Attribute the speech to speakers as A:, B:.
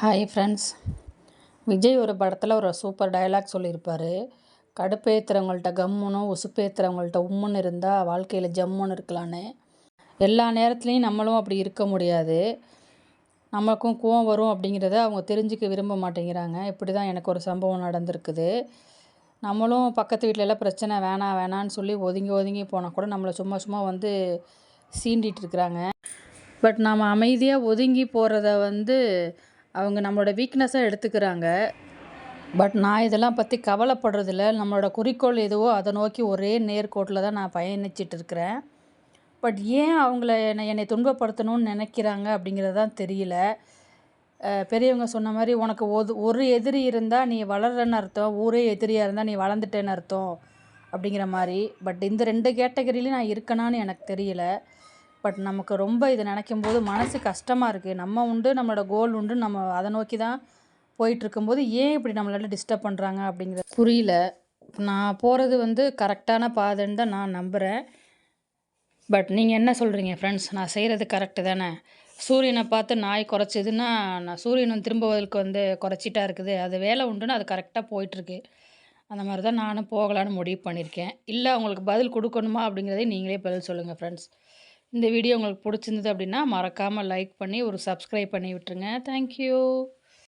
A: Hi friends Vijay ஒரு படத்தில் ஒரு சூப்பர் டயலாக் சொல்லியிருப்பார். கடுப்பேற்றுறவங்கள்ட்ட கம்முனும் உசுப்பேற்றுறவங்கள்ட்ட உம்முன்னு இருந்தால் வாழ்க்கையில் ஜம்முன்னு இருக்கலான்னு. எல்லா நேரத்துலையும் நம்மளும் அப்படி இருக்க முடியாது. நமக்கும் கோவம் வரும் அப்படிங்கிறத அவங்க தெரிஞ்சுக்க விரும்ப மாட்டேங்கிறாங்க. இப்படி தான் எனக்கு ஒரு சம்பவம் நடந்திருக்குது. நம்மளும் பக்கத்து வீட்டிலலாம் பிரச்சனை வேணாம் வேணான்னு சொல்லி ஒதுங்கி ஒதுங்கி போனால் கூட நம்மளை சும்மா சும்மா வந்து சீண்டிகிட்டு இருக்கிறாங்க. பட் நாம் அமைதியாக ஒதுங்கி போகிறத வந்து அவங்க நம்மளோட வீக்னஸாக எடுத்துக்கிறாங்க. பட் நான் இதெல்லாம் பற்றி கவலைப்படுறதில்ல. நம்மளோட குறிக்கோள் எதுவோ அதை நோக்கி ஒரே நேர்கோட்டில் தான் நான் பயணிச்சிட்டு இருக்கிறேன். பட் ஏன் அவங்கள என்னை என்னை துன்பப்படுத்தணும்னு நினைக்கிறாங்க அப்படிங்கிறது தான் தெரியல. பெரியவங்க சொன்ன மாதிரி உனக்கு ஒரு ஒரு எதிரி இருந்தால் நீ வளர்றன்னு அர்த்தம் ஊரே எதிரியாக இருந்தால் நீ வளர்ந்துட்டேன்னு அர்த்தம் அப்படிங்கிற மாதிரி. பட் இந்த ரெண்டு கேட்டகரியிலையும் நான் இருக்கணான்னு எனக்கு தெரியல. பட் நமக்கு ரொம்ப இதை நினைக்கும் போது மனசு கஷ்டமாக இருக்குது நம்ம உண்டு நம்மளோட கோல் உண்டு நம்ம அதை நோக்கி தான் போயிட்டு இருக்கும்போது ஏன் இப்படி நம்மளால டிஸ்டர்ப் பண்ணுறாங்க அப்படிங்கிறது புரியல. நான் போகிறது வந்து கரெக்டான பாதைன்னு தான் நான் நம்புகிறேன் பட் நீங்கள் என்ன சொல்கிறீங்க ஃப்ரெண்ட்ஸ் நான் செய்கிறது கரெக்டு தானே? சூரியனை பார்த்து நாய் குறைச்சிதுன்னா நான் சூரியன் திரும்புவதற்கு வந்து குறைச்சிட்டா இருக்குது. அது வேலை உண்டுன்னு அது கரெக்டாக போயிட்டுருக்கு. அந்த மாதிரி தான் நானும் போகலான்னு முடிவு பண்ணியிருக்கேன். இல்லை உங்களுக்கு பதில் கொடுக்கணுமா அப்படிங்கிறதே நீங்களே பதில் சொல்லுங்கள் ஃப்ரெண்ட்ஸ் இந்த வீடியோ உங்களுக்கு பிடிச்சிருந்தது அப்படின்னா மறக்காமல் லைக் பண்ணி ஒரு சப்ஸ்கிரைப் பண்ணி விட்டுருங்க. தேங்க்யூ